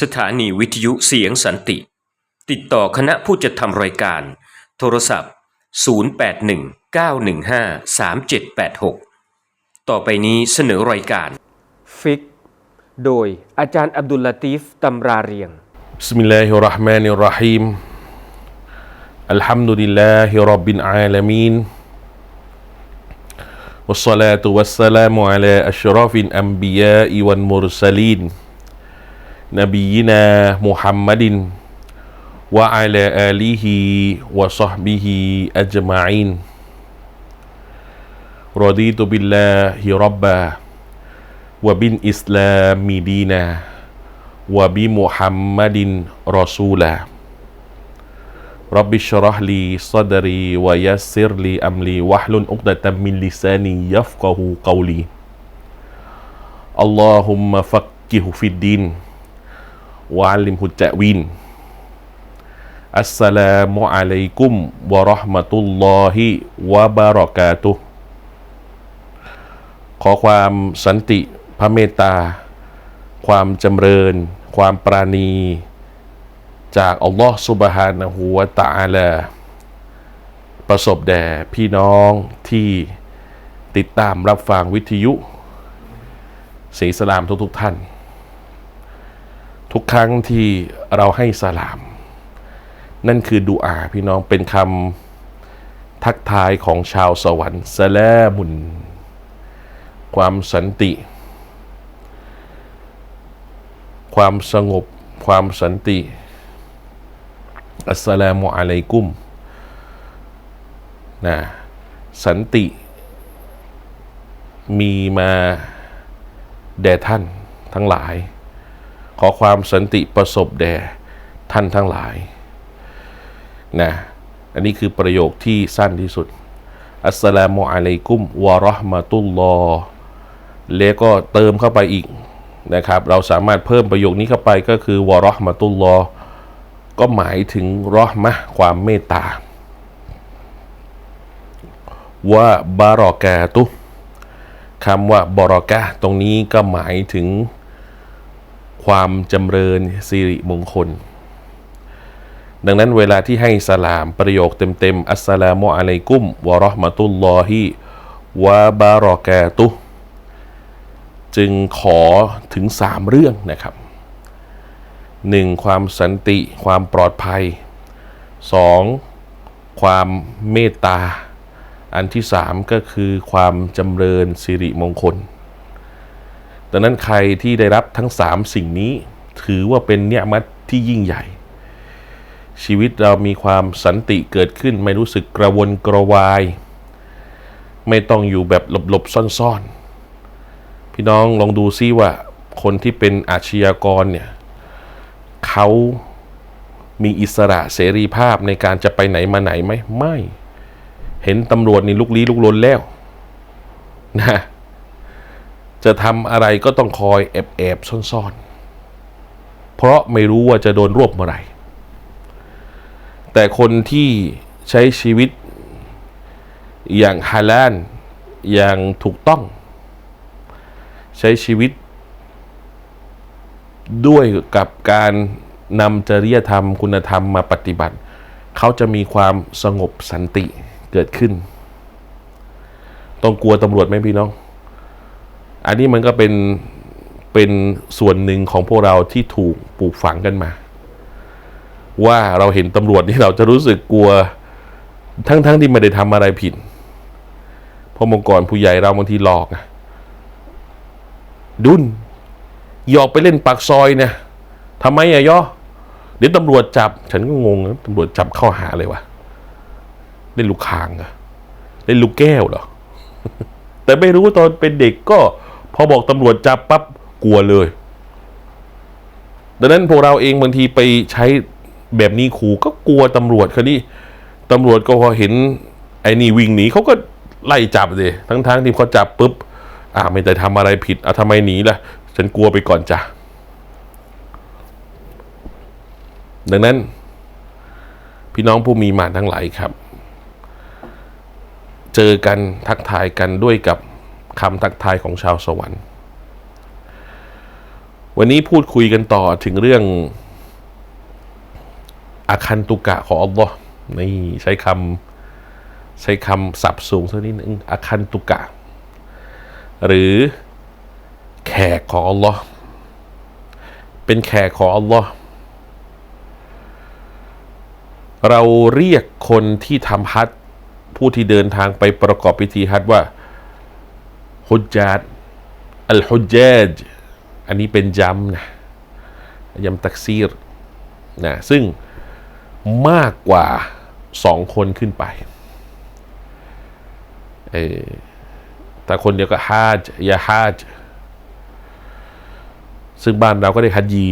สถานีวิทยุเสียงสันติ ติดต่อคณะผู้จัดทำรายการ โทรศัพท์ 0819153786 ต่อไปนี้เสนอรายการ ฟิก โดยอาจารย์อับดุลลาตีฟตำราเรียง بسم الله الرحمن الرحيم الحمد لله رب العالمين والصلاة والسلام على أشرف الأنبياء والمرسلين نبينا محمد وعلى آله وصحبه أجمعين. رضيت بالله ربا وبالإسلام دينا وبمحمد رسولا. رب اشرح لي صدري ويسر لي أمري واحلل عقدة من لساني يفقه قولي. اللهم فقهه في الدين. วาลิมฮุจวิน อัสสลามุอะลัยกุมวะราะห์มะตุลลอฮิวะบารอกาตุขอความสันติพระเมตตา ความจำเริญ ความปราณี จากอัลลอฮ์สุบฮานะฮูวะตะอาลาประสบแด่พี่น้องที่ติดตามรับฟังวิทยุสีสลามทุกๆทท่าน ทุกครั้งที่เราให้สลาม นั่นคือดูอาพี่น้องเป็นคำทักทายของชาวสวรรค์สลามุน ความสันติ ความสงบ ความสันติ อัสสลามุอะลัยกุมนะสันติ มีมาแด่ท่านทั้งหลาย ขอความสันติประสบแด่ท่านทั้งหลายนะอันนี้คือประโยคที่สั้นที่สุด อัสลามุอะลัยกุมวะราะห์มะตุลลอแล้วก็เติมเข้าไปอีกนะครับ เราสามารถเพิ่มประโยคนี้เข้าไปก็คือวะราะห์มะตุลลอก็หมายถึงราะห์มะความเมตตาวะบารอกาตุคำว่าบารอกะตรงนี้ก็หมายถึง ความจำเริญสิริมงคล ดังนั้นเวลาที่ให้สลามประโยคเต็มๆอัสสลามุอะลัยกุมวะราะห์มะตุลลอฮิวะบารอกาตุจึงขอถึงสามเรื่องนะครับหนึ่งความสันติความปลอดภัยสองความเมตตา อันที่สามก็คือความจำเริญสิริมงคล ดังนั้นใครที่ได้รับทั้งสามสิ่งนี้ ถือว่าเป็นเนียมัตที่ยิ่งใหญ่ ชีวิตเรามีความสันติเกิดขึ้น ไม่รู้สึกกระวนกระวาย ไม่ต้องอยู่แบบหลบๆซ่อนๆ พี่น้องลองดูซิว่าคนที่เป็นอาชญากรเนี่ยเขามีอิสระเสรีภาพในการจะไปไหนมาไหนไหมไม่ เห็นตำรวจนี่ลุกลี้ลุกลนแล้วนะ จะทำอะไรก็ต้องคอยแอบแอบๆซ่อนๆ เพราะไม่รู้ว่าจะโดนรวบเมื่อไหร่ แต่คนที่ใช้ชีวิตอย่างฮาลาลอย่างถูกต้อง ใช้ชีวิต ด้วยกับการนำจริยธรรมคุณธรรมมาปฏิบัติ เขาจะมีความสงบสันติเกิดขึ้น ต้องกลัวตำรวจไหมพี่น้อง อันนี้มันก็เป็นเป็นส่วนหนึ่งของพวกเราที่ถูกปลูกฝังกันมา ว่าเราเห็นตำรวจที่เราจะรู้สึกกลัวทั้งๆทที่ไม่ได้ทำอะไรผิดพราะมื่อก่อนผู้ใหญ่เราบางทีหลอกอะดุนหยอกไปเล่นปากซอยเนี่ยทำไมอะย่อเดี๋ยวตำรวจจับ ฉันก็งงนะตำรวจจับเข้าหาเลยวะเล่นลูกคางอะเล่นลูกแก้วเหรอแต่ไม่รู้ตอนเป็นเด็กก็ พอบอกตำรวจจับปั๊บกลัวเลย ดังนั้นพวกเราเองบางทีไปใช้แบบนี้ขู่ก็กลัวตำรวจคนนี้ตำรวจก็พอเห็นไอ้นี่วิ่งหนีเขาก็ไล่จับเลยทั้งๆทที่เขาจับปุ๊บอ่าไม่ได้ทำอะไรผิดอะทำไมหนีล่ะ ฉันกลัวไปก่อนจ้ะดังนั้น พี่น้องผู้มีมาทั้งหลายครับ เจอกันทักทายกันด้วยกับ คำทักทายของชาวสวรรค์ วันนี้พูดคุยกันต่อถึงเรื่องอาคันตุกะของอัลลอฮ์นี่ใช้คำใช้คำสับสูงสักนิดนึงอาคันตุกะ หรือแขกของอัลลอฮ์เป็นแขกของอัลลอฮ์เราเรียกคนที่ทำฮัจญ์ผู้ที่เดินทางไปประกอบพิธีฮัจญ์ว่า ฮุจญาตอัลฮุจญาจอันนี้เป็นยำนะยำตักซีรนะซึ่งมากกว่าสองคนขึ้นไปเออแต่คนเดียวก็ฮาจยาฮาจซึ่งบ้านเราก็เรียกฮัจญี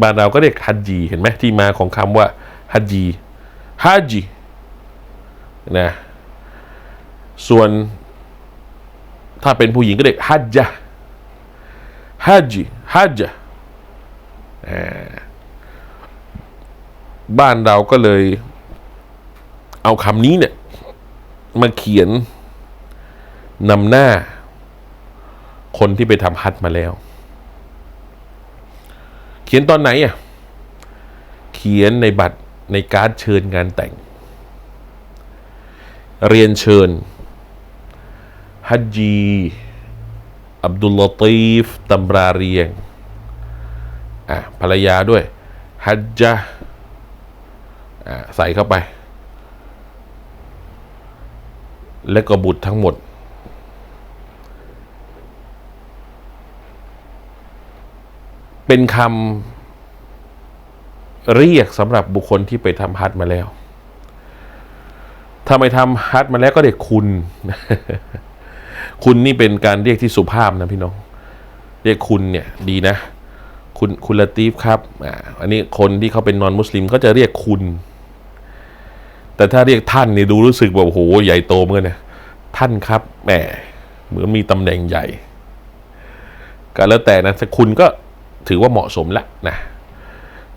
บ้านเราก็เรียกฮัจญีเห็นไหมที่มาของคำว่าฮัจญีฮัจญีนะ ส่วนถ้าเป็นผู้หญิงก็เรียกฮัจจ์ฮัจญีฮัจจ์บ้านเราก็เลยเอาคำนี้เนี่ย มาเขียนนำหน้า คนที่ไปทำฮัทมาแล้ว เขียนตอนไหนอะ เขียนในบัตรในการ์ดเชิญงานแต่ง เรียนเชิญ ฮัจจีอับดุลลตีฟตัมราเรียงอะภรรยาด้วยฮัจจาอะใส่เข้าไป และก็บุตรทั้งหมด เป็นคำเรียกสำหรับบุคคลที่ไปทำฮัทมาแล้วถ้าไม่ทำฮัทมาแล้วก็เรียกคุณ คุณนี่เป็นการเรียกที่สุภาพนะพี่น้อง เรียกคุณเนี่ยดีนะ คุณคุณละตีฟครับอ่าอันนี้คนที่เขาเป็นนอนมุสลิมก็จะเรียกคุณ แต่ถ้าเรียกท่านนี่ดูรู้สึกแบบโอ้โหใหญ่โตเหมือนนะท่านครับแหมเหมือนมีตำแหน่งใหญ่ก็แล้วแต่นะแต่คุณก็ถือว่าเหมาะสมแล้วนะ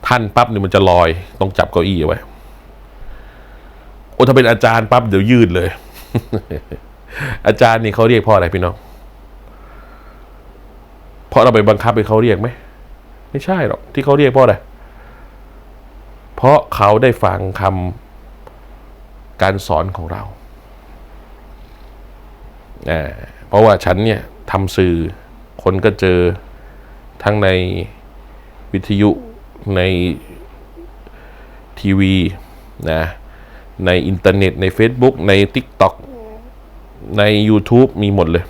ท่านปั๊บเนี่ยมันจะลอยต้องจับเก้าอี้เอาไว้โอ้ถ้าเป็นอาจารย์ปั๊บเดี๋ยวยืดเลย อาจารย์นี่เขาเรียกพ่ออะไรพี่น้องเพราะเราไปบังคับให้เขาเรียกไหมไม่ใช่หรอกที่เขาเรียกเพราะอะไรเพราะเขาได้ฟังคำการสอนของเราอ่าเพราะว่าฉันเนี่ยทำสื่อคนก็เจอทั้งในวิทยุในทีวีนะในอินเทอร์เน็ตใน Facebook ใน TikTok ใน YouTube มีหมดเลย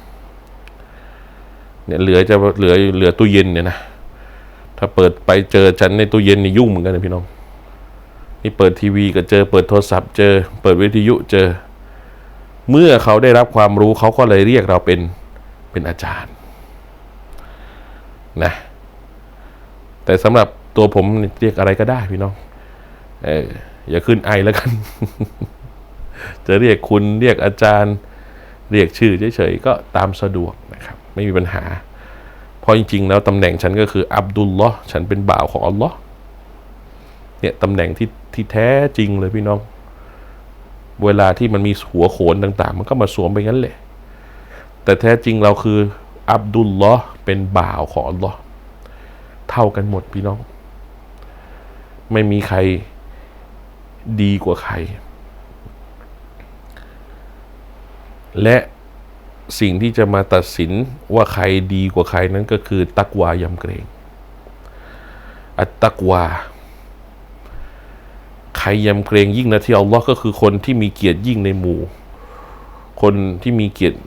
เนี่ยเหลือจะเหลือเหลือตู้เย็นเนี่ยนะถ้าเปิดไปเจอฉันในตู้เย็นนี่ยุ่งเหมือนกันนะพี่น้องนี่เปิดทีวีก็เจอ เปิดโทรศัพท์เจอ เปิดวิทยุเจอ เมื่อเขาได้รับความรู้เขาก็เลยเรียกเราเป็นเป็นอาจารย์นะแต่สำหรับตัวผมเรียกอะไรก็ได้พี่น้องเอออย่าขึ้นไอแล้วกัน จะเรียกคุณเรียกอาจารย์ เรียกชื่อเฉยๆก็ตามสะดวกนะครับ ไม่มีปัญหา เพราะจริงๆ แล้วตำแหน่งฉันก็คืออับดุลลอฮ์ฉันเป็นบ่าวของอัลลอฮ์เนี่ยตำแหน่งที่ที่แท้จริงเลยพี่น้อง เวลาที่มันมีหัวโขนต่าง ๆ มันก็มาสวมไปงั้นแหละแต่แท้จริงเราคืออับดุลลอฮ์เป็นบ่าวของอัลลอฮ์เท่ากันหมดพี่น้อง ไม่มีใครดีกว่าใคร และสิ่งที่จะมาตัดสินว่าใครดีกว่าใครนั้นก็คือตักวายำเกรง อัตตักวา ใครยำเกรงยิ่งนะที่อัลลอฮ์ก็คือคนที่มีเกียรติยิ่งในหมู่ คนที่มีเกียรติ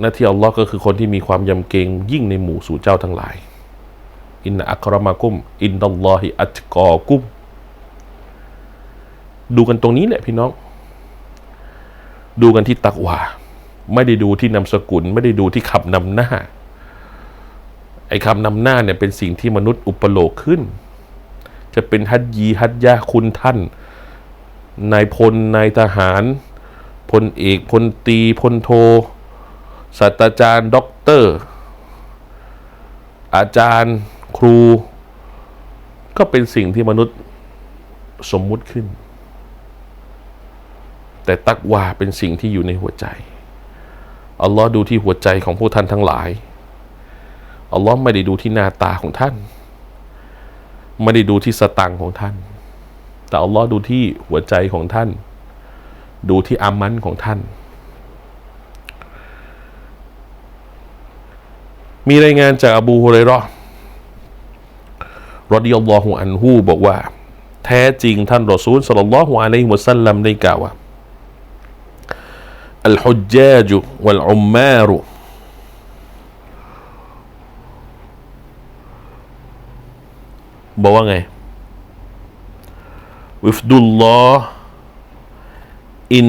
หน้าที่อัลลอฮ์ก็คือคนที่มีความยำเกรงยิ่งในหมู่สู่เจ้าทั้งหลาย อินนะอัครมากุม อินดัลลอฮิอัตกอกุม ดูกันตรงนี้แหละพี่น้อง ดูกันที่ตักวา ไม่ได้ดูที่นามสกุล ไม่ได้ดูที่คำนำหน้า ไอ้คำนำหน้าเนี่ยเป็นสิ่งที่มนุษย์อุปโลกขึ้น จะเป็นฮัจยีฮัจยาคุณท่านนายพลนายทหารพลเอกพลตรีพลโทศาสตราจารย์ด็อกเตอร์ อาจารย์ครู ก็เป็นสิ่งที่มนุษย์สมมุติขึ้น แต่ตักวาเป็นสิ่งที่อยู่ในหัวใจ อัลลอฮ์ดูที่หัวใจของผู้ท่านทั้งหลาย อัลลอฮ์ไม่ได้ดูที่หน้าตาของท่าน ไม่ได้ดูที่สตังค์ของท่าน แต่อัลลอฮ์ดูที่หัวใจของท่าน ดูที่อามันของท่าน มีรายงานจากอบูฮุเรยเราะห์รดิยัลลอฮุอันฮูบอกว่า แท้จริงท่านรอซูลสัลลัลลอฮุอะลัยฮิวะสัลลัมได้กล่าวว่า อัลฮุจญาจุวัลอุมมารุบอกว่าไง วิฟดุลลอฮ์อิน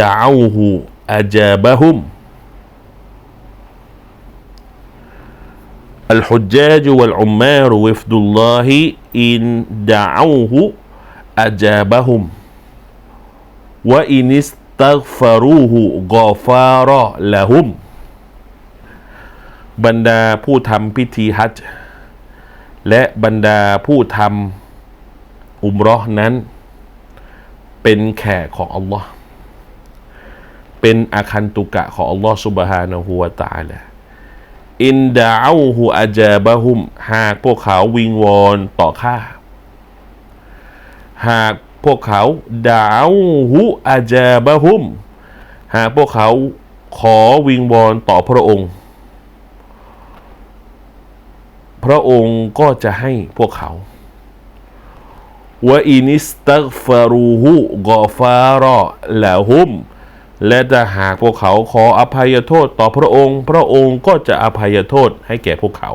ดะอูฮูอาจาบะฮุม الحجاج والعمار وفد الله إن دعوه أجابهم وإن ตักฟารูหูกอฟาร์ละหุม บรรดาผู้ทำพิธีฮัจและบรรดาผู้ทำอุมรอนั้น เป็นแขกของอัลลอฮ์เป็นอาคันตุกะของอัลลอฮ์สุบฮานะฮูวาตาละอินดาอูหูอาจาบะฮุม หากพวกเขาวิงวอนต่อข้า หาก พวกเขาดาอูฮูอาจาบะฮุม หากพวกเขาขอวิงวอนต่อพระองค์ พระองค์ก็จะให้พวกเขาวอินิสตักฟารูฮูกอฟารอละฮุม และถ้าหากพวกเขาขออภัยโทษต่อพระองค์ พระองค์ก็จะอภัยโทษให้แก่พวกเขา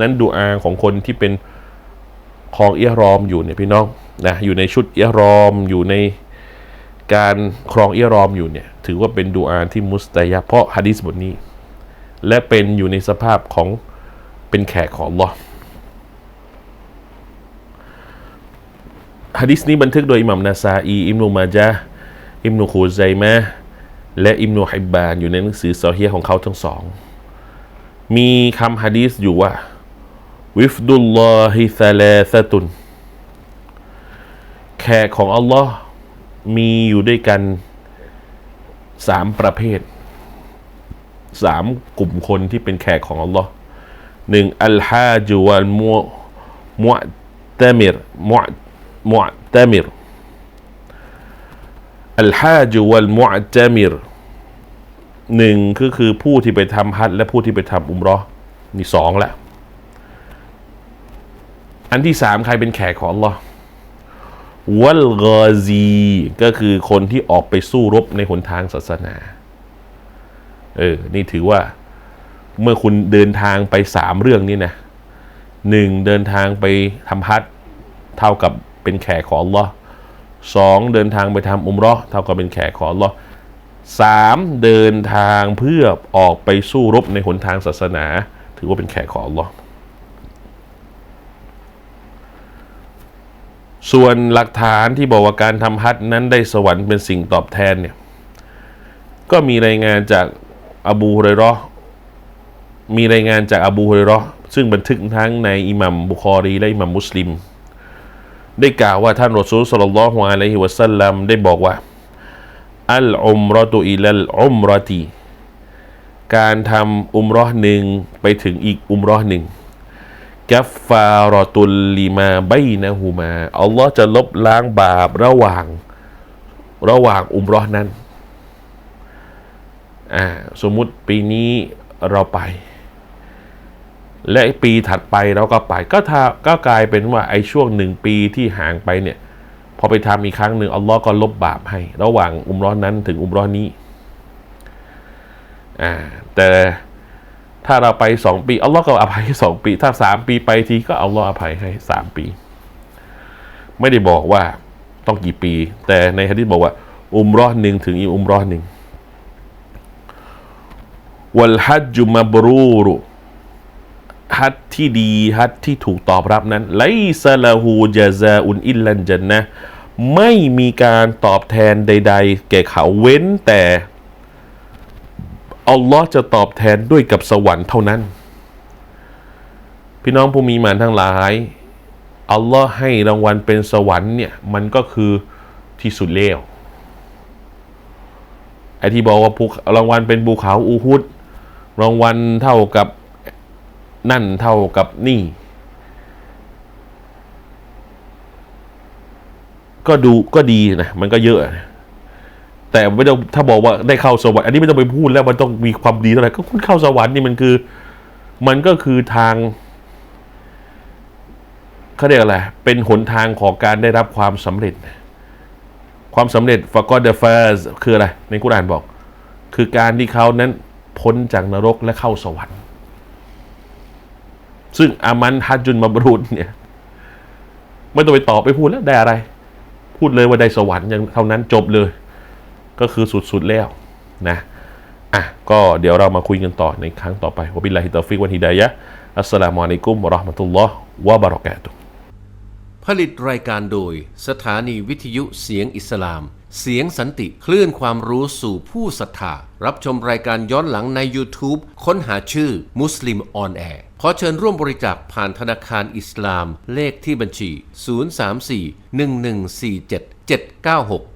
นั้นดูอาของคนที่เป็น ของเอียรอมอยู่เนี่ยพี่น้องนะอยู่ในชุดเอียรอมอยู่ในการครองเอียรอมอยู่เนี่ยถือว่าเป็นดูอาที่มุสตายะเพราะฮะดิษบทนี้ และเป็นอยู่ในสภาพของเป็นแขกของลอฮ์ฮะดิษนี้บันทึกโดยอิหมัมนาซาอีอิมนุมาจาอิมนุคูไซมะและอิมนุฮิบบานอยู่ในหนังสือซอฮีของเขาทั้งสอง มีคำฮะดีษอยู่ว่า วิฟดุลลอฮิซาลาซตุน แขกของอัลลอฮ์มีอยู่ด้วยกันสามประเภทสามกลุ่มคนที่เป็นแขกของอัลลอฮ์หนึ่งอัลฮาจูวัลมุมุตะมิรมุมุตมิรอัลฮาจูวัลมุอจามิรหนึ่งก็คือผู้ที่ไปทำฮัจและผู้ที่ไปทำอุมรอนี่สองละ อันที่สามใครเป็นแขกของอัลลอฮ์วัลกอซีก็คือคนที่ออกไปสู้รบในหนทางศาสนา เออ นี่ถือว่าเมื่อคุณเดินทางไปสามเรื่องนี้นะหนึ่งเดินทางไปทำฮัจญ์เท่ากับเป็นแขกของอัลลอฮ์สองเดินทางไปทำอุมรอเท่ากับเป็นแขกของอัลลอฮ์สามเดินทางเพื่อออกไปสู้รบในหนทางศาสนา ถือว่าเป็นแขกของอัลลอฮ์ ส่วนหลักฐานที่บอกว่าการทำฮัจนั้นได้สวรรค์เป็นสิ่งตอบแทนเนี่ยก็มีรายงานจากอบูฮุเรยราะห์มีรายงานจากอบูฮุเรยราะห์ซึ่งบันทึกทั้งในอิหมัมบุคอรีและอิหมัมมุสลิม ได้กล่าวว่าท่านรอซูลสลลัลลอฮุอะลัยฮิวะสัลลัมได้บอกว่า อัลอุมรอตุอิลัลอุมรอตีการทำอุมรอหนึ่งไปถึงอีกอุมรอหนึ่ง กัฟฟารอตุลลิมาไบนะฮูมา อัลลอฮ์จะลบล้างบาประหว่าง ระหว่างอุมรอนั้นอ่าสมมุติปีนี้เราไป และปีถัดไปเราก็ไป ก็ถ้าก็กลายเป็นว่าไอ้ช่วงหนึ่งปีที่ห่างไปเนี่ย พอไปทำอีกครั้งหนึ่งอัลลอฮ์ก็ลบบาปให้ ระหว่างอุมร้อนนั้นถึงอุมร้อนนี้อ่าแต่ ถ้าเราไปสองปีอัลลอฮ์ก็อภัยให้สองปี ถ้าสามปีไปทีก็อัลลอฮ์อภัยให้สามปี ไม่ได้บอกว่าต้องกี่ปี แต่ในฮะดิษบอกว่า อุมร้อนหนึ่งถึงอีอุมร้อนหนึ่งวัลฮัจจุมาบรูรุฮัจที่ดีฮัจที่ถูกตอบรับนั้นไลซาลาฮูจาซาอุนอิลลันจันนะไม่มีการตอบแทนใด ๆ แก่เขาเว้นแต่ อัลลอฮ์จะตอบแทนด้วยกับสวรรค์เท่านั้น พี่น้องผู้มีมานทั้งหลายอัลลอฮ์ให้รางวัลเป็นสวรรค์เนี่ยมันก็คือที่สุดเลวไอที่บอกว่าภูรางวัลเป็นภูเขาอูฮุดรางวัลเท่ากับนั่นเท่ากับนี่ ก็ดูก็ดีนะ มันก็เยอะนะ แต่ไม่ต้องถ้าบอกว่าได้เข้าสวรรค์อันนี้ไม่ต้องไปพูดแล้วมันต้องมีความดีเท่าไหร่ก็คุณเข้าสวรรค์นี่มันคือ มันก็คือทางเขาเรียกอะไรเป็นหนทางของการได้รับความสำเร็จ ความสำเร็จ for God the first คืออะไร ในกุรานบอก คือการที่เขานั้นพ้นจากนรกและเข้าสวรรค์ ซึ่งอามันฮัจจุนมาบรุนเนี่ยไม่ต้องไปตอบไปพูดแล้วได้อะไร พูดเลยว่าได้สวรรค์อย่างเท่านั้นจบเลย ก็คือสุดๆแล้วนะอะก็เดี๋ยวเรามาคุยกันต่อในครั้งต่อไปวะบิลลาฮิตาฟิกวันฮิดายะอัสสลามุอะลัยกุมวะราะห์มะตุลลอฮ์วะบะเราะกาตุผลิตรายการโดย สถานีวิทยุเสียงอิสลาม เสียงสันติคลื่นความรู้สู่ผู้ศรัทธารับชมรายการย้อนหลังใน YouTube ค้นหาชื่อมุสลิมออนแอร์ขอเชิญร่วมบริจาคผ่านธนาคารอิสลาม เลขที่บัญชี 034-1147-796